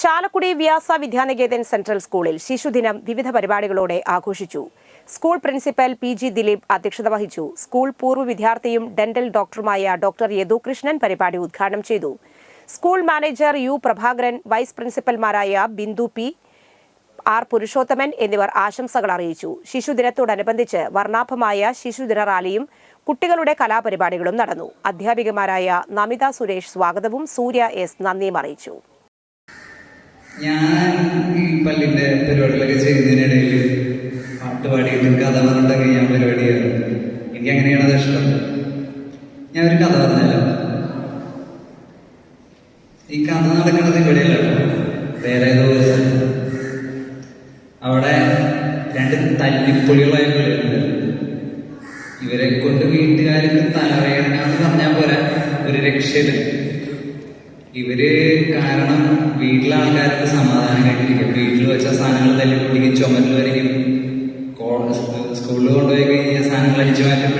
ചാലക്കുടി വ്യാസ Vidya Niketan central സ്കൂളിൽ ശിശുദിനം വിവിധ പരിപാടികളോടെ ആഘോഷിച്ചു. School principal P G Dileep അധ്യക്ഷത വഹിച്ചു. സ്കൂൾ പൂർവ വിദ്യാർത്ഥിയും ഡെന്റൽ ഡോക്ടറുമായ ഡോക്ടർ യദുകൃഷ്ണൻ പരിപാടി ഉദ്ഘാടനം ചെയ്തു. School manager U Prabhakaran vice പ്രിൻസിപ്പൽമാരായ Bindu P R Purushothaman എന്നിവർ ആശംസകൾ അറിയിച്ചു. ശിശുദിനത്തോടനുബന്ധിച്ച് വർണാഭമായ ശിശുദിന റാലിയും കുട്ടികളുടെ കലാപരിപാടികളും നടന്നു. അധ്യാപികമാരായ നമിത സുരേഷ് സ്വാഗതവും സൂര്യ എസ് നന്ദിയും അറിയിച്ചു. ഞാൻ ഈ പള്ളിന്റെ പരിപാടികളൊക്കെ ചെയ്യുന്നതിനിടയിൽ പാട്ട് പാടിയിട്ടും കഥ പറഞ്ഞിട്ടൊക്കെ ഞാൻ പരിപാടിയാണ്. എനിക്ക് അങ്ങനെയാണ് അത് ഇഷ്ടം. ഞാൻ ഒരു കഥ പറഞ്ഞല്ലോ. ഈ കഥ നടക്കുന്നത് ഇവിടെയല്ല വേറെ ഏതോ അവിടെ രണ്ട് തല്ലിപ്പൊളികളായ പിള്ളേരുണ്ട് ഇവരെ കൊണ്ട് വീട്ടുകാർക്ക് തലവേദന എന്ന് പറഞ്ഞാൽ പോരാ. ഒരു രക്ഷയില്ല. ഇവർ കാരണം വീട്ടിലെ ആൾക്കാർക്ക് സമാധാനമായിട്ടിരിക്കും വീട്ടിൽ വെച്ച സാധനങ്ങൾ തല്ലി പൊട്ടിക്കും ചുമരിൽ വരയ്ക്കും. സ്കൂളിൽ കൊണ്ടുപോയി കഴിഞ്ഞാൽ സാധനങ്ങൾ അടിച്ചു മാറ്റും